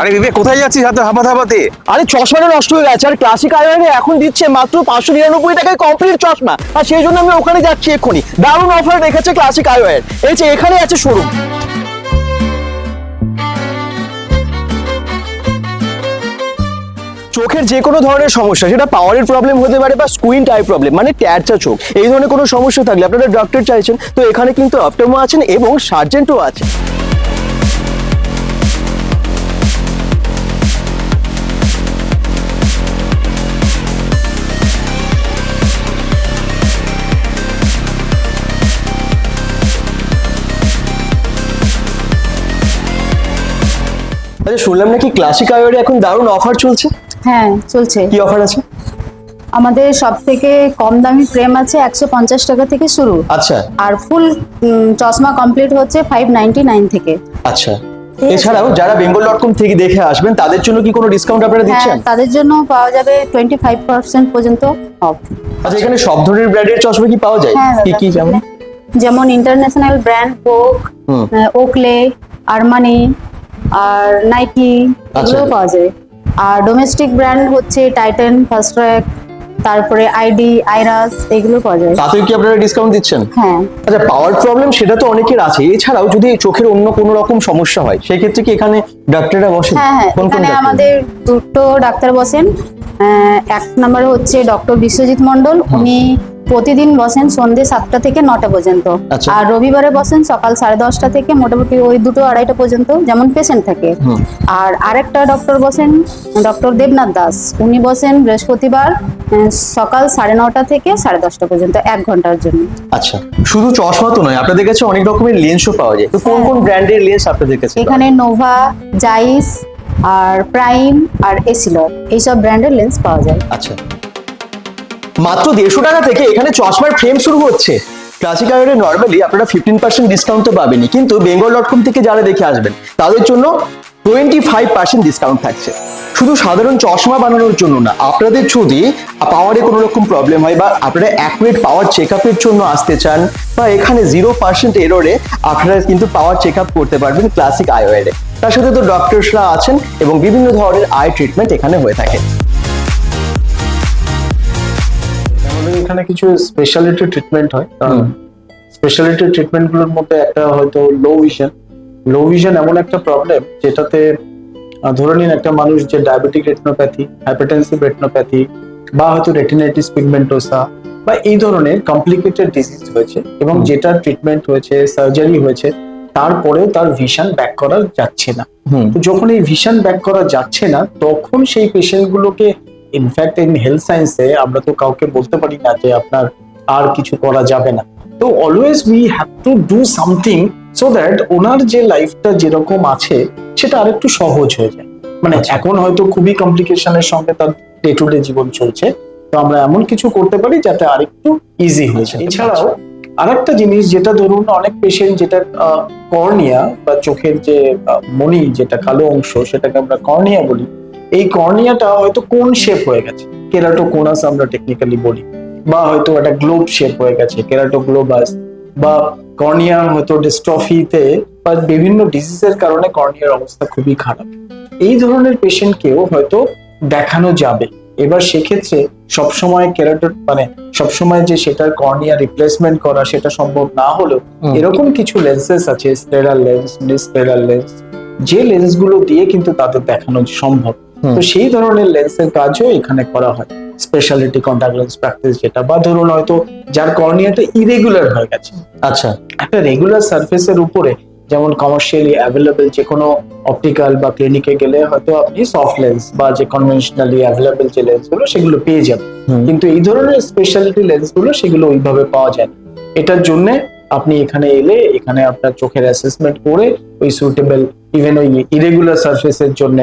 আরে বিবেক কোথায় যাচ্ছিস হাতে হাঁপাতে হাঁপাতে? আরে চশমাটা নষ্ট হয়ে গেছে, আর ক্লাসিক আয়রনে এখন দিচ্ছে মাত্র পাঁচশো নিরানব্বই টাকায় কমপ্লিট চশমা। আর সেই জন্য আমি ওখানে যাচ্ছি এক্ষুনি। দারুণ অফার রেখেছে ক্লাসিক আয়রন এই যে এখানে আছে শোরুম চোখের যে কোনো ধরনের সমস্যা, সেটা পাওয়ারের প্রবলেম হতে পারে বা স্কুইন টাই প্রবলেম মানে ট্যারচা চোখ, এই ধরনের কোনো সমস্যা থাকলে আপনারা ডক্টর চাইছেন, তো এখানে কিন্তু অপটোমো আছেন এবং সার্জেন্টও আছে আচ্ছা শুনলাম নাকি ক্লাসিক আয়োরে এখন দারুণ অফার চলছে? হ্যাঁ চলছে। কি অফার আছে? আমাদের সব থেকে কম দামি ফ্রেম আছে একশো পঞ্চাশ টাকা থেকে শুরু। আচ্ছা। আর ফুল চশমা কমপ্লিট হচ্ছে ফাইভ নাইনটি নাইন থেকে। আচ্ছা। এছাড়াও যারা বেঙ্গল ডট কম থেকে দেখে আসবেন তাদের জন্য কি কোনো ডিসকাউন্ট আপনারা হ্যাঁ দিচ্ছেন? তাদের জন্য পাওয়া যাবে টোয়েন্টি ফাইভ পার্সেন্ট পর্যন্ত অফ আচ্ছা এখানে সব ধরনের ব্র্যান্ডের চশমা কি পাওয়া যায়? হ্যাঁ কি কি যেমন? যেমন international brand Coke Oakley Armani আর নাইকি এগুলো আচ্ছা। পাওয়া যায়। আর ডোমেস্টিক ব্র্যান্ড হচ্ছে টাইটান ফার্স্ট ট্র্যাক তারপরে আইডি আইরাস এগুলো পাওয়া যায়। তাতেও কি আপনারা ডিসকাউন্ট দিচ্ছেন? হ্যাঁ। আচ্ছা পাওয়ার প্রবলেম সেটা তো অনেকের আছে। এছাড়াও যদি চোখের অন্য কোনো রকম সমস্যা হয় সেই ক্ষেত্রে কি এখানে ডাক্তাররা বসেন? হ্যাঁ হ্যাঁ এখানে? আমাদের দুটো ডাক্তার বসেন। এক নম্বর হচ্ছে ডক্টর বিশ্বজিৎ মন্ডল উনি প্রতিদিন বসেন সন্ধ্যে সাতটা থেকে নটা পর্যন্ত। আচ্ছা। আর রবিবারে বসেন সকাল সাড়ে দশটা থেকে মোটামুটি ওই দুটো আড়াইটা পর্যন্ত যেমন পেশেন্ট থাকে। আর আরেকটা ডক্টর বসেন ডক্টর দেবনাথ দাস। উনি বসেন বৃহস্পতিবার সকাল সাড়ে নটা থেকে সাড়ে দশটা পর্যন্ত এক ঘণ্টার জন্য। আচ্ছা শুধু চশমা তো নয় আপনাদের কাছে অনেক রকমের লেন্সও পাওয়া যায়। তো কোন হ্যাঁ। কোন ব্র্যান্ডের লেন্স আপনাদের কাছে এখানে নোভা জাইস আর প্রাইম আর এসিলর এইসব ব্র্যান্ডের লেন্স পাওয়া যায়। আচ্ছা। মাত্র দেড়শো টাকা থেকে এখানে চশমার ফ্রেম শুরু হচ্ছে। ক্লাসিক আয়রে নর্মালি আপনারা ফিফটিন পার্সেন্ট ডিসকাউন্ট তো পাবেনই, কিন্তু বেঙ্গল ডট কম থেকে যারা দেখে আসবেন, তাদের জন্য টোয়েন্টি ফাইভ পার্সেন্ট ডিসকাউন্ট থাকছে। শুধু সাধারণ চশমা বানানোর জন্য না আপনাদের যদি পাওয়ারে কোনো রকম প্রবলেম হয় বা আপনারা অ্যাকুরেট পাওয়ার চেক আপের জন্য আসতে চান বা এখানে জিরো পার্সেন্ট এরোরে আপনারা কিন্তু পাওয়ার চেক আপ করতে পারবেন ক্লাসিক আইওয়ারে তার সাথে তো ডক্টরসরা আছেন এবং বিভিন্ন ধরনের আই ট্রিটমেন্ট এখানে হয়ে থাকে। আমাদের এখানে কিছু স্পেশালিটি ট্রিটমেন্ট হয়। স্পেশালিটি ট্রিটমেন্টগুলোর মধ্যে একটা হয়তো লো ভিশন লো ভিশন এমন একটা প্রবলেম যেটাতে ধরে নিন একটা মানুষ যে ডায়াবেটিক রেটিনোপ্যাথি হাইপারটেনসিভ রেটিনোপ্যাথি বা হয়তো রেটিনাইটিস পিগমেন্টোসা বা এই ধরনের কমপ্লিকেটেড ডিজিজ হয়েছে এবং যেটা ট্রিটমেন্ট হয়েছে সার্জারি হয়েছে তারপরেও তার ভিশন ব্যাক করা যাচ্ছে না। তো যখন এই ভিশন ব্যাক করা যাচ্ছে না তখন সেই পেশেন্ট গুলোকে ইনফ্যাক্ট ইন হেলথ সায়েন্সে আমরা তো কাউকে বলতে পারি না যে আপনার আর কিছু করা যাবে না। তো always we have to do something so that ওনার যে লাইফটা যেরকম আছে সেটা আরেকটু সহজ হয়ে যায়। মানে আচ্ছা। এখন হয়তো খুবই কমপ্লিকেশনের সঙ্গে তার ডে টু ডে জীবন চলছে। তো আমরা এমন কিছু করতে পারি যাতে আরেকটু ইজি হয়ে যায়। এছাড়াও আরেকটা জিনিস যেটা ধরুন অনেক পেশেন্ট যেটা কর্নিয়া বা চোখের যে মণি যেটা কালো অংশ সেটাকে আমরা কর্নিয়া বলি। এই কর্নিয়াটা হয়তো কোন শেপ হয়ে গেছে? কেরাটোকোনাস আমরা টেকনিক্যালি বলি। বা হয়তো একটা গ্লোব শেপ হয়ে গেছে কেরাটোগ্লোবাস বা কর্নিয়া হয়তো ডিস্ট্রফিতে বা বিভিন্ন ডিজিজের কারণে কর্নিয়ার অবস্থা খুবই খারাপ। এই ধরনের পেশেন্টকেও হয়তো দেখানো যাবে। এবার সেক্ষেত্রে সবসময় কেরাটো মানে সবসময় যে সেটার কর্নিয়া রিপ্লেসমেন্ট করা সেটা সম্ভব না হলেও এরকম কিছু লেন্সেস আছে স্টেরাল লেন্স ডিসটেরাল লেন্স যে লেন্সগুলো দিয়ে কিন্তু তাদের দেখানো সম্ভব। তো সেই ধরনের লেন্সের কাজও এখানে করা হয়। স্পেশালিটি কন্টাক্ট লেন্স প্র্যাকটিস যেটা বা ধরুন হয়তো যার কর্নিয়াটা ইরেগুলার হয়ে গেছে। আচ্ছা। একটা রেগুলার সার্ফেসের উপরে যেমন কমার্শিয়ালি অ্যাভেলেবেল যে কোনো অপটিক্যাল বা ক্লিনিকে গেলে হয়তো আপনি সফট লেন্স বা যে কনভেনশনালি অ্যাভেলেবেল যে লেন্সগুলো সেগুলো পেয়ে যাবেন। কিন্তু এই ধরনের স্পেশালিটি লেন্সগুলো সেগুলো ওইভাবে পাওয়া যায় না। এটার জন্য আপনি এখানে এলে এখানে আপনার চোখের অ্যাসেসমেন্ট করে ওই সুটেবল ইভেন ওই ইরেগুলার সার্ফেসের জন্য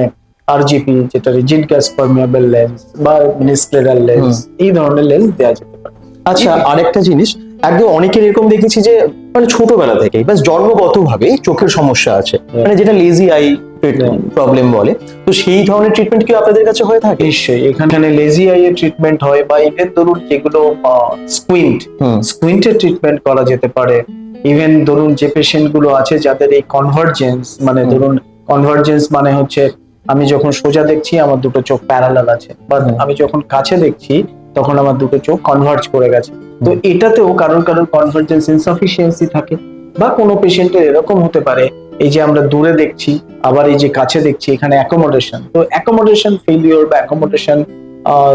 আরজিপি যেটা রিজিড গ্যাস পারমিয়েবল লেন্স বা মিনিস্টেরাল লেন্স এই ধরনের লেন্স দেওয়া যেতে পারে। আচ্ছা আরেকটা জিনিস একদম অনেকের এরকম দেখেছি যে মানে ছোটবেলা থেকেই বাস জন্মগত ভাবে চোখের সমস্যা আছে। মানে যেটা লেজি আই প্রবলেম বলে। তো সেই ধরনের ট্রিটমেন্ট কি আপনাদের কাছে হয়ে থাকে? নিশ্চয়ই এখানে লেজি আই এর ট্রিটমেন্ট হয় বা ইভেন ধরুন যেগুলো স্কুইন্ট স্কুইন্টের ট্রিটমেন্ট করা যেতে পারে। ইভেন ধরুন যে পেশেন্টগুলো আছে যাদের এই কনভার্জেন্স মানে। ধরুন কনভার্জেন্স মানে হচ্ছে আমি যখন সোজা দেখছি আমার দুটো চোখ প্যারালাল আছে। বা। আমি যখন কাছে দেখছি তখন আমার দুটো চোখ কনভার্জ করে গেছে। তো এটাতেও কারোর কারোর কনভার্জেন্স ইনসাফিসিয়েন্সি থাকে। বা কোনো পেশেন্টের এরকম হতে পারে এই যে আমরা দূরে দেখছি আবার এই যে কাছে দেখছি এখানে অ্যাকোমোডেশন তো অ্যাকোমোডেশন ফেলিওর বা অ্যাকোমোডেশন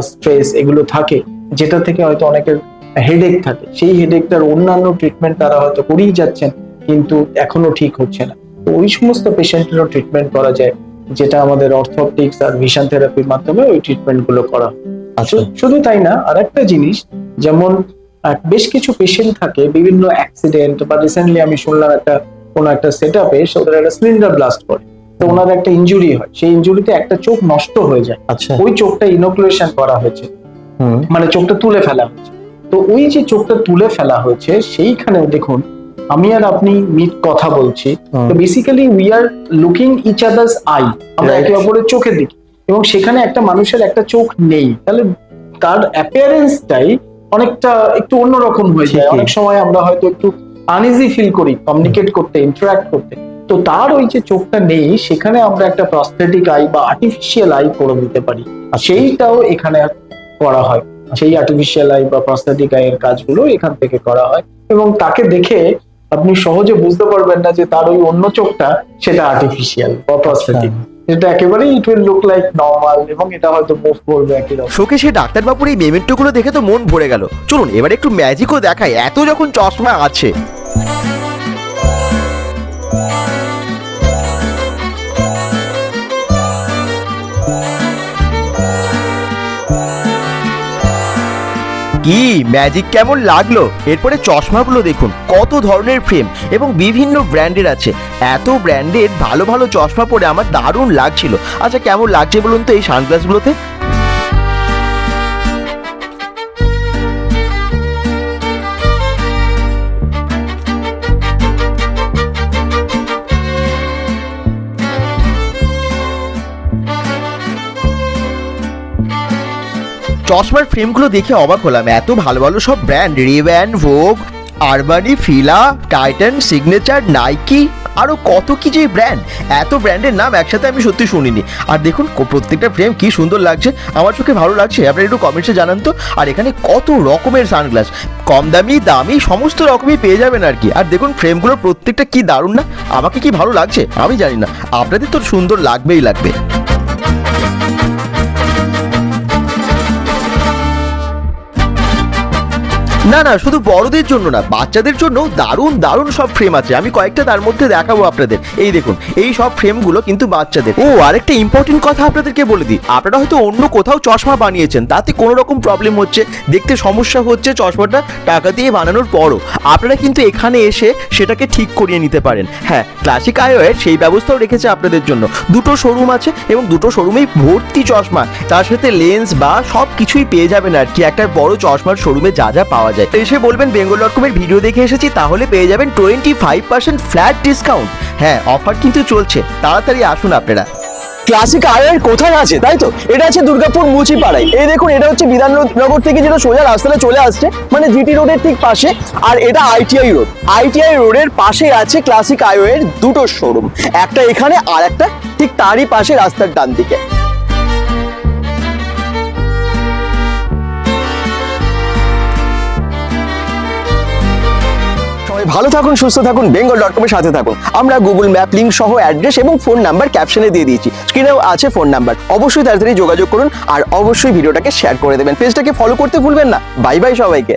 স্ট্রেস এগুলো থাকে যেটা থেকে হয়তো অনেকের হেডেক থাকে। সেই হেডেকটার অন্যান্য ট্রিটমেন্ট তারা হয়তো করেই যাচ্ছেন কিন্তু এখনও ঠিক হচ্ছে না। তো ওই সমস্ত পেশেন্টেরও ট্রিটমেন্ট করা যায়। যেটা আমাদের অর্থোপটিক্স আর ভিশন থেরাপির মাধ্যমে ওই ট্রিটমেন্টগুলো করা আচ্ছা। শুধু তাই না আর একটা জিনিস যেমন বেশ কিছু পেশেন্ট থাকে বিভিন্ন অ্যাক্সিডেন্ট বা রিসেন্টলি আমি শুনলাম একটা কোনো একটা সেট আপে ওদের একটা সিলিন্ডার ব্লাস্ট করে। তো ওনার একটা ইনজুরি হয় সেই ইনজুরিতে একটা চোখ নষ্ট হয়ে যায়। আচ্ছা। ওই চোখটা ইনোকুলেশন করা হয়েছে। মানে চোখটা তুলে ফেলা হয়েছে। তো ওই যে চোখটা তুলে ফেলা হয়েছে সেইখানেও দেখুন আমি আর আপনি মিট কথা বলছি। তো basically we are looking each others eye আমরা একে অপরের চোখের দিকে। এবং সেখানে একটা মানুষের একটা চোখ নেই। তাহলে তার অ্যাপিয়ারেন্সটাই অনেকটা একটু অন্যরকম হয়ে যায়। অনেক সময় আমরা হয়তো একটু আনইজি ফিল করি কমিউনিকেট করতে ইন্টারাক্ট করতে। তো তার ওই যে চোখটা নেই সেখানে আমরা একটা প্রস্থেটিক আই বা আর্টিফিশিয়াল আই করে দিতে পারি। আর সেইটাও এখানে করা হয়। সেই আর্টিফিশিয়াল আই বা প্রস্থেটিক আই এর কাজগুলো এখান থেকে করা হয়। এবং তাকে দেখে আপনি সহজে বুঝতে পারবেন না যে তার ওই অন্য চোখটা সেটা আর্টিফিশিয়াল বা প্রস্থেটিক এটা একেবারেই it will look like normal এবং এটা হয়তো মুভ করবে একই রকম। শোকে সে ডাক্তারবাবুর এই মেমেন্টোগুলো দেখে তো মন ভরে গেল। চলুন এবার একটু ম্যাজিকও দেখায় এত যখন চশমা আছে। কি? ম্যাজিক কেমন লাগল? এরপরে চশমাগুলো দেখুন, কত ধরনের ফ্রেম এবং বিভিন্ন ব্র্যান্ডের আছে। এত ব্র্যান্ডের ভালো ভালো চশমা পরে আমার দারুণ লাগছিল। আচ্ছা কেমন লাগছে বলুন তো এই সানগ্লাসগুলোতে চশমার ফ্রেমগুলো দেখে অবাক হলাম। এত ভালো ভালো সব brand Ray-Ban Vogue Armani Fila Titan Signature Nike আরও কত কি যে ব্র্যান্ড এত ব্র্যান্ডের নাম একসাথে আমি সত্যি শুনিনি। আর দেখুন প্রত্যেকটা ফ্রেম কি সুন্দর লাগছে। আমার চোখে ভালো লাগছে। আপনারা একটু কমেন্টসে জানান তো। আর এখানে কত রকমের সানগ্লাস কম দামি দামি, সমস্ত রকমই পেয়ে যাবেন আর কি। আর দেখুন ফ্রেমগুলো প্রত্যেকটা কি দারুণ না? আমাকে কি ভালো লাগছে? আমি জানি না। আপনাদের তো সুন্দর লাগবেই লাগবে। না না, শুধু বড়দের জন্য না, বাচ্চাদের জন্য দারুণ দারুণ সব ফ্রেম আছে। আমি কয়েকটা তার মধ্যে দেখাবো আপনাদের। এই দেখুন, এই সব ফ্রেমগুলো কিন্তু বাচ্চাদের। ও, আরেকটা ইম্পর্টেন্ট কথা আপনাদেরকে বলে দিই। আপনারা হয়তো অন্য কোথাও চশমা বানিয়েছেন, তাতে কোনো রকম প্রবলেম হচ্ছে, দেখতে সমস্যা হচ্ছে চশমাটা টাকা দিয়ে বানানোর পরও। আপনারা কিন্তু এখানে এসে সেটাকে ঠিক করিয়ে নিতে পারেন। হ্যাঁ ক্লাসিক আয়োয়ের সেই ব্যবস্থাও রেখেছে আপনাদের জন্য। দুটো শোরুম আছে এবং দুটো শোরুমেই ভর্তি চশমা। তার সাথে লেন্স বা সব কিছুই পেয়ে যাবেন আর কি। একটা বড় চশমার শোরুমে যা যা পাওয়া যায়। এসে বলবেন বেঙ্গল ডট কমের ভিডিও দেখে এসেছি, তাহলে পেয়ে যাবেন twenty five percent flat discount হ্যাঁ অফার কিন্তু চলছে। তাড়াতাড়ি আসুন আপনারা। ক্লাসিক আয়ের কোথায় আছে, তাই তো? এটা আছে দুর্গাপুর মুচিপাড়ায়। এই দেখুন, এটা হচ্ছে বিধাননগর থেকে যেটা সোজা রাস্তাটা চলে আসছে মানে জিটি রোডের ঠিক পাশে, আর এটা আইটিআই রোড আইটিআই রোডের পাশে আছে ক্লাসিক আইওয়ের দুটো শোরুম একটা এখানে আর একটা ঠিক তারই পাশে রাস্তার ডান দিকে সবাই ভালো থাকুন, সুস্থ থাকুন বেঙ্গল ডট কমের সাথে থাকুন। আমরা গুগল ম্যাপ লিঙ্ক সহ অ্যাড্রেস এবং ফোন নাম্বার ক্যাপশনে দিয়ে দিয়েছি। স্ক্রিনেও আছে ফোন নাম্বার অবশ্যই তাড়াতাড়ি যোগাযোগ করুন আর অবশ্যই ভিডিওটাকে শেয়ার করে দেবেন। পেজটাকে ফলো করতে ভুলবেন না। বাই বাই সবাইকে।